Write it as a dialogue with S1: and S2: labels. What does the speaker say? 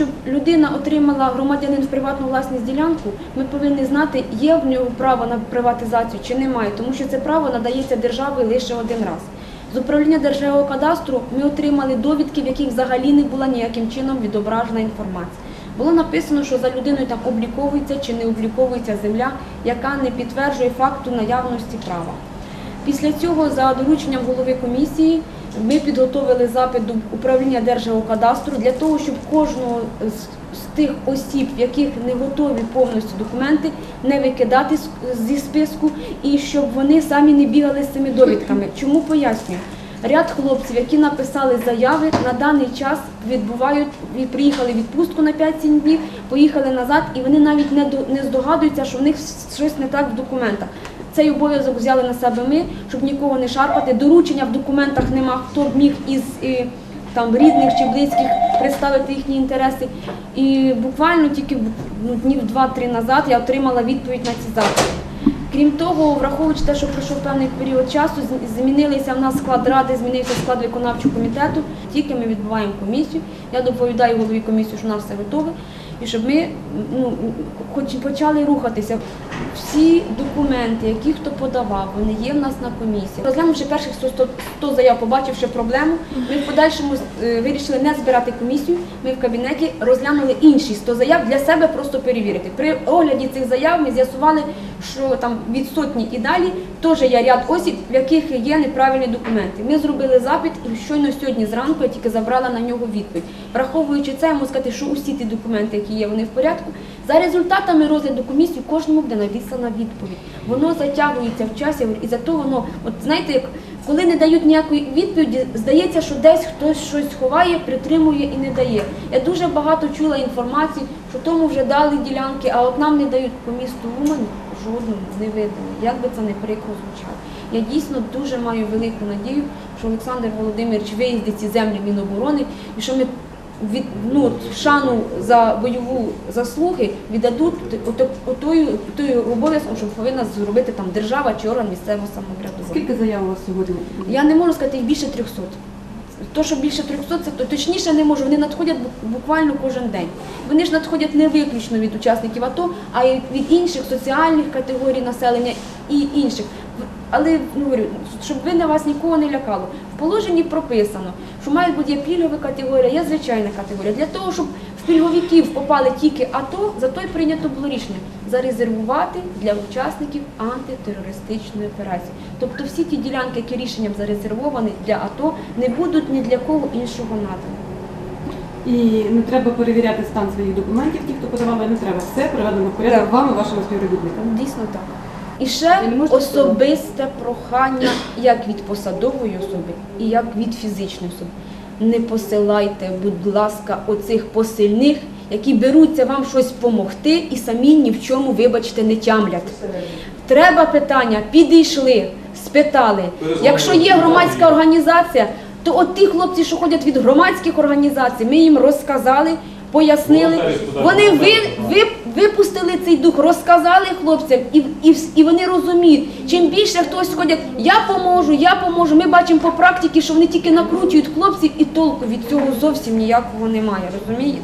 S1: щоб людина отримала громадянин в приватну власність ділянку, ми повинні знати, є в нього право на приватизацію чи немає, тому що це право надається державою лише один раз. З управління Держгеокадастру кадастру ми отримали довідки, в яких взагалі не була ніяким чином відображена інформація. Було написано, що за людиною там обліковується чи не обліковується земля, яка не підтверджує факту наявності права. Після цього, за дорученням голови комісії, ми підготовили запит до управління Держгеокадастру для того, щоб кожного з, тих осіб, яких не готові повністю документи, не викидати з- зі списку і щоб вони самі не бігали з цими довідками. Чому пояснюю? Ряд хлопців, які написали заяви, на даний час відбувають і приїхали в відпустку на 5-7 днів, поїхали назад, і вони навіть не здогадуються, що в них щось не так в документах. Цей обов'язок взяли на себе ми, щоб нікого не шарпати. Доручення в документах нема, хто б міг із е, там рідних чи близьких представити їхні інтереси. І буквально тільки ну, днів два-три назад я отримала відповідь на ці запити. Крім того, враховуючи те, що пройшов певний період часу, змінилися в нас склад ради, змінився склад виконавчого комітету. Тільки ми відбуваємо комісію. Я доповідаю голові комісії, що у нас все готове, і щоб ми ну, хоч почали рухатися. Всі документи, які хто подавав, вони є в нас на комісії. Розглянувши перших 100, 100, 100 заяв, побачивши проблему, ми в подальшому е, вирішили не збирати комісію. Ми в кабінеті розглянули інші 100 заяв для себе просто перевірити. При огляді цих заяв ми з'ясували, що там від сотні і далі теж є ряд осіб, в яких є неправильні документи. Ми зробили запит і щойно сьогодні зранку я тільки забрала на нього відповідь. Враховуючи це, я можу сказати, що усі ті документи, які є, вони в порядку. За результатами розгляду комісії кожному буде надіслана відповідь. Воно затягується в часі, і за то воно, от знаєте, як коли не дають ніякої відповіді, здається, що десь хтось щось ховає, притримує і не дає. Я дуже багато чула інформації, що тому вже дали ділянки, а от нам не дають по місту Умань жодному не видали. Як би це не прикро звучало. Я дійсно дуже маю велику надію, що Олександр Володимирович виїздить ці землі Міноборони і що ми від ну шану за бойову заслуги віддадуть ото- отою тою обов'язком, що повинна зробити там держава чи орган місцевого самоврядування.
S2: Скільки заяв у вас сьогодні?
S1: Я не можу сказати їх більше 300. То, що більше 300, це то точніше не можу. Вони надходять буквально кожен день. Вони ж надходять не виключно від учасників АТО, а й від інших соціальних категорій населення і інших. Але ну, говорю, щоб ви на вас нікого не лякало. Положенні прописано, що має бути пільгова категорія, є звичайна категорія. Для того, щоб в пільговиків попали тільки АТО, за то й прийнято було рішення зарезервувати для учасників антитерористичної операції. Тобто всі ті ділянки, які рішенням зарезервовані для АТО, не будуть ні для кого іншого надані.
S2: І не треба перевіряти стан своїх документів, ті, хто подавали, не треба. Все приведено в порядок
S1: Так.
S2: вами, вашими співробітниками.
S1: Дійсно так. І ще особисте прохання як від посадової особи і як від фізичної особи. Не посилайте, будь ласка, оцих посильних, які беруться вам щось допомогти і самі ні в чому, вибачте, не тямлять. Треба питання, підійшли, спитали. Якщо є громадська організація, то от ті хлопці, що ходять від громадських організацій, ми їм розказали, пояснили. Вони ви, ви, випустили цей дух, розказали хлопцям, і, і, і вони розуміють. Чим більше хтось ходять, я поможу, я поможу. Ми бачимо по практиці, що вони тільки накручують хлопців, і толку від цього зовсім ніякого немає. Розумієте?